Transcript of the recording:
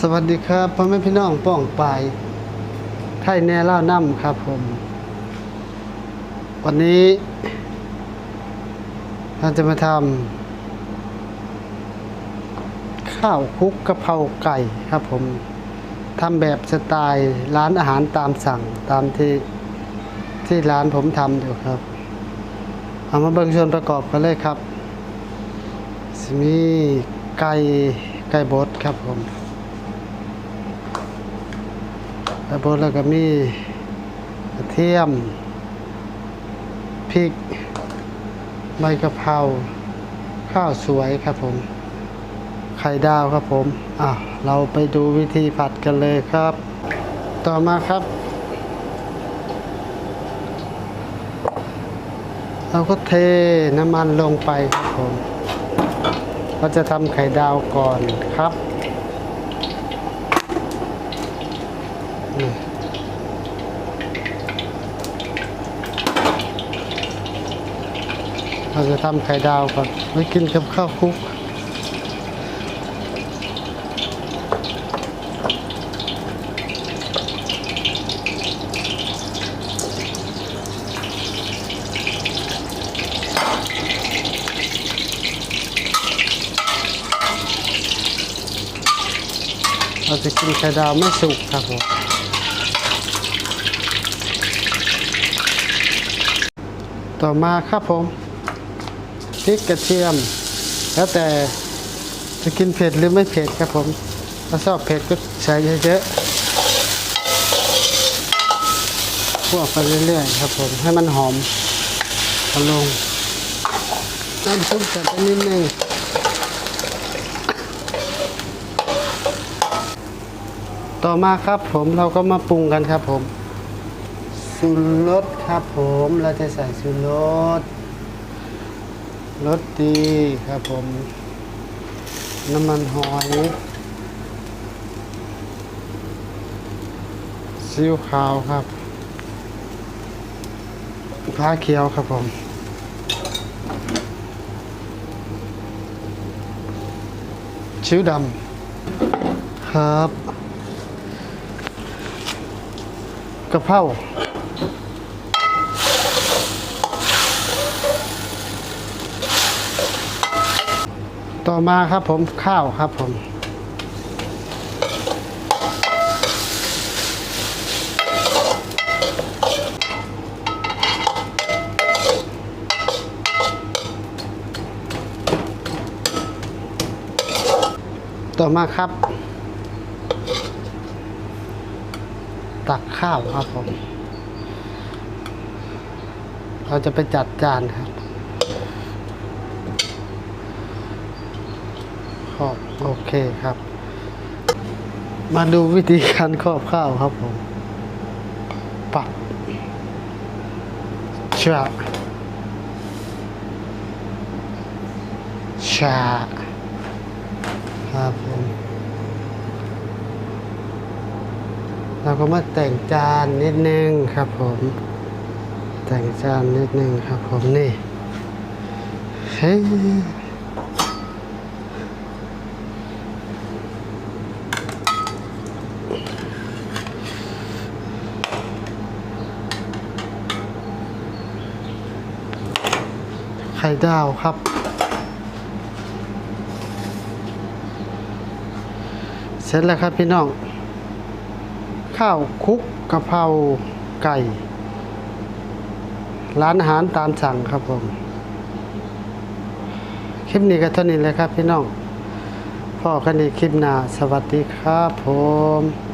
สวัสดีครับพ่อแม่พี่น้องป้องปายไทยแน่เล่าน้ำครับผม วันนี้เราจะมาทำข้าวคุกกะเพราไก่ครับผมทำแบบสไตล์ร้านอาหารตามสั่งตามที่ที่ร้านผมทำอยู่ครับ เอามาเบิ่งส่วนประกอบกันเลยครับมีไก่ไก่บดครับผม แล้วบดแล้วก็มีกระเทียมพริกใบกะเพราข้าวสวยครับผมไข่ดาวครับผมอะเราไปดูวิธีผัดกันเลยครับ ต่อมาครับ เราก็เทน้ำมันลงไปครับผม เราจะทำไข่ดาวก่อนครับ เราจะทำไข่ดาวก่อนไว้กินกับข้าวคลุกเราจะกินไข่ดาวไม่สุกครับผม ต่อมาครับผมพริกกระเทียม แล้วแต่จะกินเผ็ดหรือไม่เผ็ดครับผม ถ้าชอบเผ็ดก็ใส่เยอะๆคั่วไปเรื่อยๆครับผม ให้มันหอมเอลงน้ำซุปจัดไปนิดนึงต่อมาครับผมเราก็มาปรุงกันครับผม สูรสครับผมเราจะใส่สูรสรสดีครับผม น้ำมันหอยซีอิ๊วขาวครับผ้าเขียวครับผมชิวดำครับกระเพรา ต่อมาครับผมข้าวครับผมต่อมาครับ ตักข้าวครับผม เราจะไปจัดจานครับ ครอบโอเคครับ มาดูวิธีการครอบข้าวครับผมปักชะชาครับผมเราก็มาแต่งจานนิดนึงครับผม แต่งจานนิดนึงครับผมนี่เฮ้ ไข่ดาวครับ เสร็จแล้วครับพี่น้อง ข้าวคุกกะเพราไก่ ร้านอาหารตามสั่งครับผม คลิปนี้ก็เท่านี้เลยครับพี่น้องพ่อกันในคลิปหน้า สวัสดีครับผม